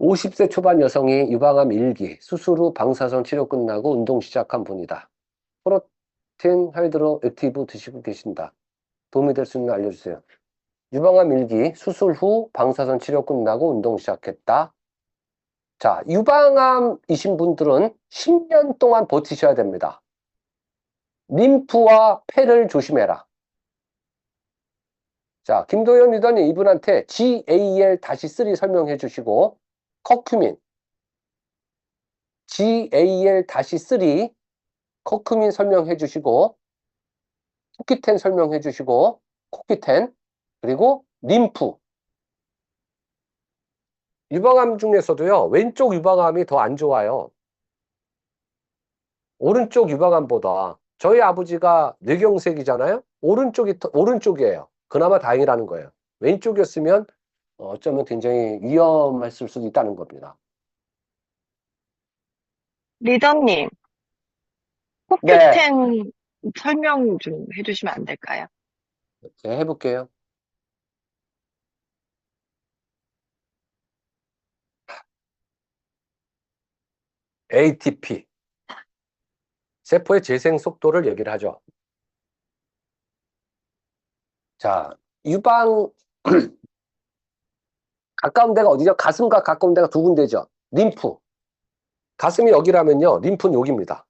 50세 초반 여성이 유방암 1기, 수술 후 방사선 치료 끝나고 운동 시작한 분이다. 프로틴 하이드로 액티브 드시고 계신다. 도움이 될 수 있는 거 알려주세요. 유방암 1기, 수술 후 방사선 치료 끝나고 운동 시작했다. 자, 유방암이신 분들은 10년 동안 버티셔야 됩니다. 림프와 폐를 조심해라. 자, 김도현 리더님 이분한테 GAL-3 설명해 주시고 커큐민. GAL-3 커큐민 설명해 주시고 코키텐 설명해 주시고 코키텐 그리고 림프. 유방암 중에서도요 왼쪽 유방암이 더 안 좋아요. 오른쪽 유방암보다 저희 아버지가 뇌경색이잖아요? 오른쪽이 더- 오른쪽이에요. 그나마 다행이라는 거예요. 왼쪽이었으면 어, 어쩌면 굉장히 위험했을 수도 있다는 겁니다 리더님, 네. 코큐텐 설명 좀 해주시면 안 될까요? 네, 해볼게요. ATP. 세포의 재생 속도를 얘기를 하죠. 자, 유방, 가까운 데가 어디죠? 가슴과 가까운 데가 두 군데죠. 림프. 가슴이 여기라면요, 림프는 여기입니다.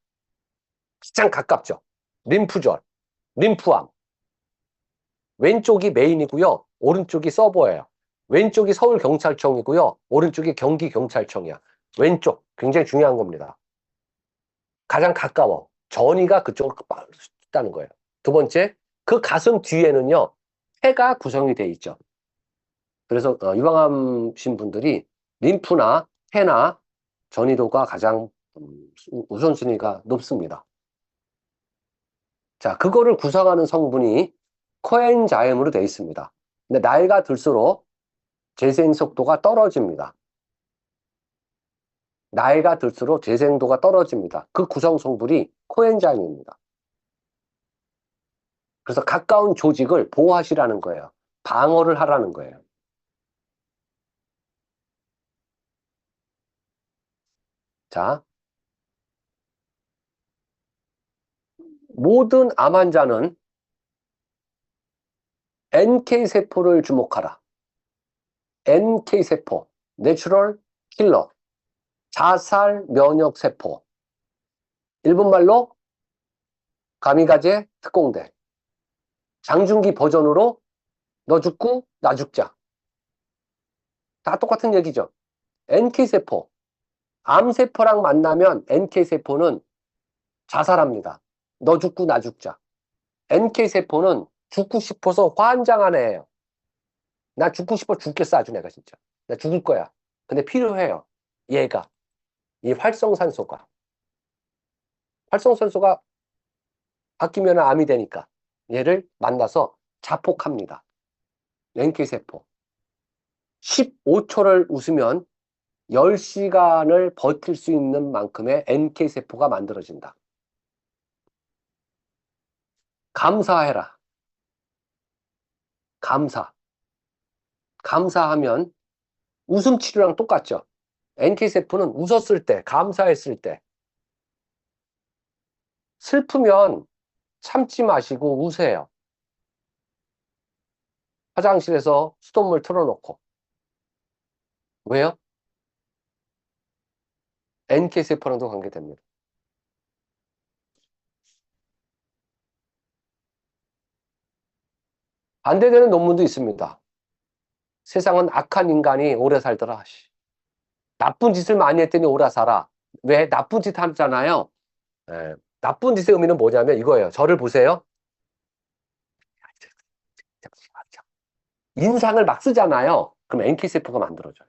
가장 가깝죠. 림프절, 림프암. 왼쪽이 메인이고요. 오른쪽이 서버예요. 왼쪽이 서울경찰청이고요. 오른쪽이 경기경찰청이야. 왼쪽 굉장히 중요한 겁니다. 가장 가까워. 전이가 그쪽으로 빠르다는 거예요. 두 번째, 그 가슴 뒤에는요. 폐가 구성이 돼 있죠. 그래서 어, 유방암신 분들이 림프나 폐나 전이도가 가장 음, 우- 우선순위가 높습니다. 자, 그거를 구성하는 성분이 코엔자임으로 되어 있습니다. 근데 나이가 들수록 재생 속도가 떨어집니다. 나이가 들수록 재생도가 떨어집니다. 그 구성 성분이 코엔자임입니다. 그래서 가까운 조직을 보호하시라는 거예요. 방어를 하라는 거예요. 자, 모든 암 환자는 NK세포를 주목하라. NK세포, 내추럴 킬러, 자살 면역 세포. 일본말로 가미가제 특공대. 장중기 버전으로 너 죽고 나 죽자. 다 똑같은 얘기죠. NK세포. 암세포랑 만나면 NK세포는 자살합니다. 너 죽고 나 죽자. NK세포는 죽고 싶어서 환장한 애예요. 나 죽고 싶어 죽겠어 아주 내가 진짜. 나 죽을 거야. 근데 필요해요. 얘가. 이 활성산소가. 활성산소가 바뀌면 암이 되니까 얘를 만나서 자폭합니다. NK세포. 15초를 웃으면 10시간을 버틸 수 있는 만큼의 NK세포가 만들어진다. 감사해라. 감사. 감사하면 웃음 치료랑 똑같죠. NK세포는 웃었을 때, 감사했을 때. 슬프면 참지 마시고 우세요. 화장실에서 수돗물 틀어놓고. 왜요? NK세포랑도 관계됩니다. 반대되는 논문도 있습니다. 세상은 악한 인간이 오래 살더라. 씨. 나쁜 짓을 많이 했더니 오래 살아. 왜? 나쁜 짓 하잖아요. 예, 나쁜 짓의 의미는 뭐냐면 이거예요. 저를 보세요. 인상을 막 쓰잖아요. 그럼 NK세포가 만들어져요.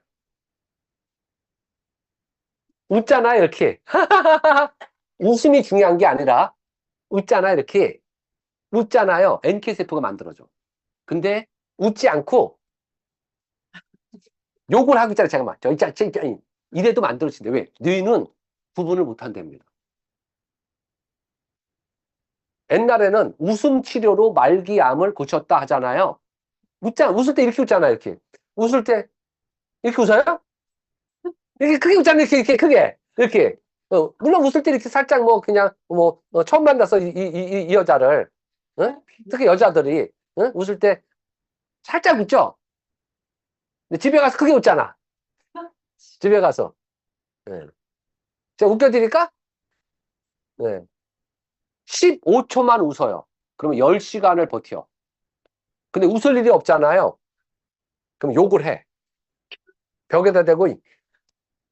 웃잖아요, 이렇게. 웃음이 중요한 게 아니라 웃잖아요, 이렇게. 웃잖아요. NK세포가 만들어져. 근데 웃지 않고 욕을 하고 있잖아요. 잠깐만. 저, 저, 저, 저, 이래도 만들어진대. 왜? 뇌는 구분을 못 한답니다. 옛날에는 웃음 치료로 말기암을 고쳤다 하잖아요. 웃자, 웃을 때 이렇게 웃잖아요. 이렇게. 웃을 때 이렇게 웃어요? 이렇게 크게 웃잖아요. 이렇게, 이렇게 크게. 이렇게. 어, 물론 웃을 때 이렇게 살짝 뭐 그냥 뭐 어, 처음 만나서 이, 이, 이, 이 여자를 어? 특히 여자들이 어? 웃을 때 살짝 웃죠? 근데 집에 가서 크게 웃잖아. 집에 가서. 네. 제가 웃겨드릴까? 네. 15초만 웃어요. 그러면 10시간을 버텨. 근데 웃을 일이 없잖아요. 그럼 욕을 해. 벽에다 대고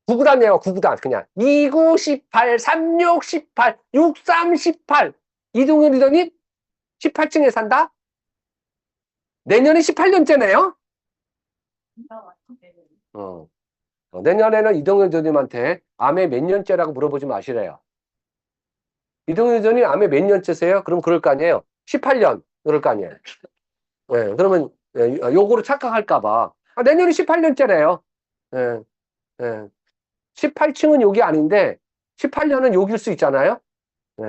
구구단 내요, 구구단. 그냥 29, 18, 36, 18, 63, 18. 이동현 리더님 18층에 산다? 내년이 18년째네요? 어. 어, 내년에는 이동현 리더님한테 암에 몇 년째라고 물어보지 마시래요. 이동현 리더님 암에 몇 년째세요? 그럼 그럴 거 아니에요. 18년. 그럴 거 아니에요. 예, 그러면 예, 요거로 착각할까봐. 아, 내년이 18년째래요. 예, 예. 18층은 욕이 아닌데 18년은 욕일 수 있잖아요. 예.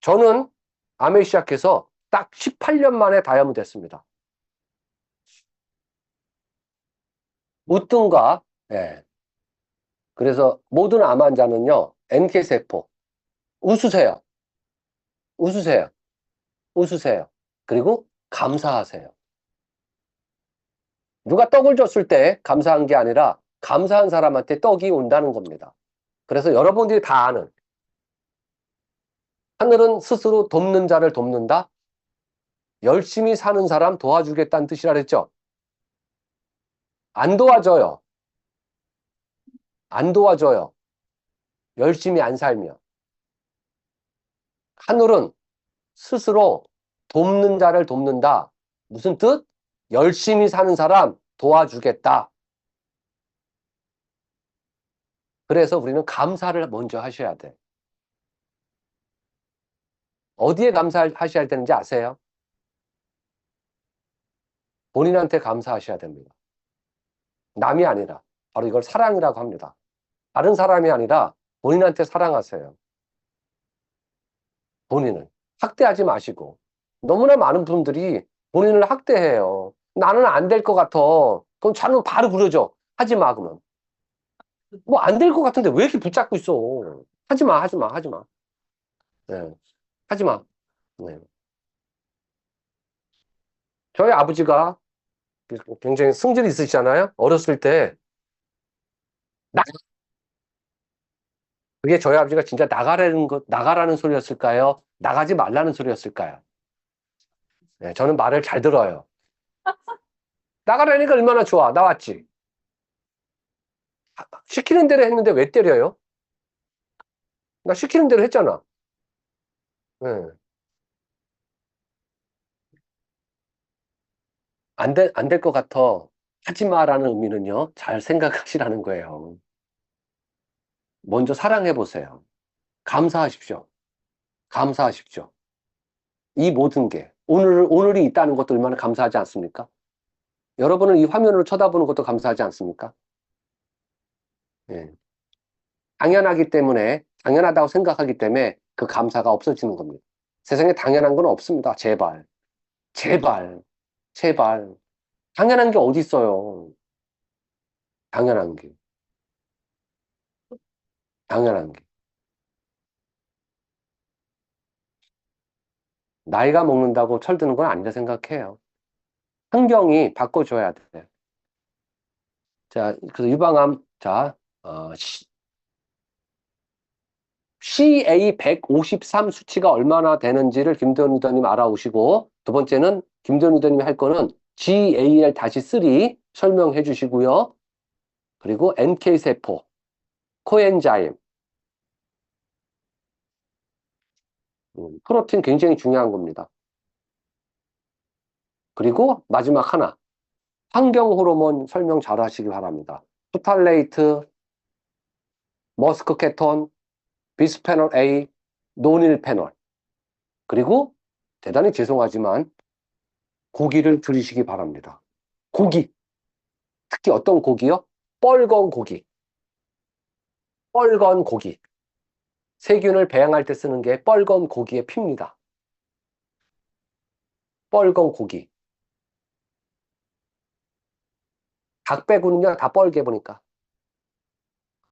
저는 암에 시작해서 딱 18년 만에 다이아몬드 됐습니다. 웃든가, 예. 그래서 모든 암 환자는요, NK세포, 웃으세요. 웃으세요. 웃으세요. 그리고 감사하세요. 누가 떡을 줬을 때 감사한 게 아니라 감사한 사람한테 떡이 온다는 겁니다. 그래서 여러분들이 다 아는 하늘은 스스로 돕는 자를 돕는다. 열심히 사는 사람 도와주겠다는 뜻이라 그랬죠. 안 도와줘요. 안 도와줘요. 열심히 안 살면. 하늘은 스스로 돕는 자를 돕는다. 무슨 뜻? 열심히 사는 사람 도와주겠다. 그래서 우리는 감사를 먼저 하셔야 돼. 어디에 감사하셔야 되는지 아세요? 본인한테 감사하셔야 됩니다. 남이 아니라 바로 이걸 사랑이라고 합니다. 다른 사람이 아니라 본인한테 사랑하세요. 본인을 학대하지 마시고 너무나 많은 분들이 본인을 학대해요. 나는 안 될 것 같아. 그럼 자는 바로 그러죠. 하지 마 그러면. 뭐 안 될 것 같은데 왜 이렇게 붙잡고 있어? 하지 마, 하지 마, 하지 마. 네. 하지 마. 네. 저희 아버지가 굉장히 승질이 있으시잖아요. 어렸을 때 나 그게 저희 아버지가 진짜 나가라는 것 나가라는 소리였을까요? 나가지 말라는 소리였을까요? 네, 저는 말을 잘 들어요. 나가라니까 얼마나 좋아. 나왔지. 시키는 대로 했는데 왜 때려요? 나 시키는 대로 했잖아. 네. 안 될, 안될 것 같아. 하지 마라는 의미는요, 잘 생각하시라는 거예요. 먼저 사랑해 보세요. 감사하십시오. 감사하십시오. 이 모든 게, 오늘, 오늘이 있다는 것도 얼마나 감사하지 않습니까? 여러분은 이 화면으로 쳐다보는 것도 감사하지 않습니까? 예. 당연하기 때문에, 당연하다고 생각하기 때문에 그 감사가 없어지는 겁니다. 세상에 당연한 건 없습니다. 제발. 제발. 제발. 당연한 게 어디 있어요? 당연한 게. 당연한 게. 나이가 먹는다고 철드는 건 아니다 생각해요. 환경이 바꿔줘야 돼. 자, 그래서 유방암, 자, 어, CA153 수치가 얼마나 되는지를 김도현 리더님 알아오시고, 두 번째는 김도현 리더님이 할 거는 GAL 다시 3 설명해 주시고요. 그리고 NK세포, 코엔자임, 음, 프로틴 굉장히 중요한 겁니다. 그리고 마지막 하나, 환경 호르몬 설명 잘 하시기 바랍니다. 수탈레이트, 머스크 케톤, 비스페놀 A, 노닐페놀. 그리고 대단히 죄송하지만 고기를 들이시기 바랍니다. 고기. 특히 어떤 고기요? 뻘건 고기. 뻘건 고기. 세균을 배양할 때 쓰는 게 뻘건 고기의 피입니다. 뻘건 고기. 닭 빼고는요, 다 뻘게 보니까.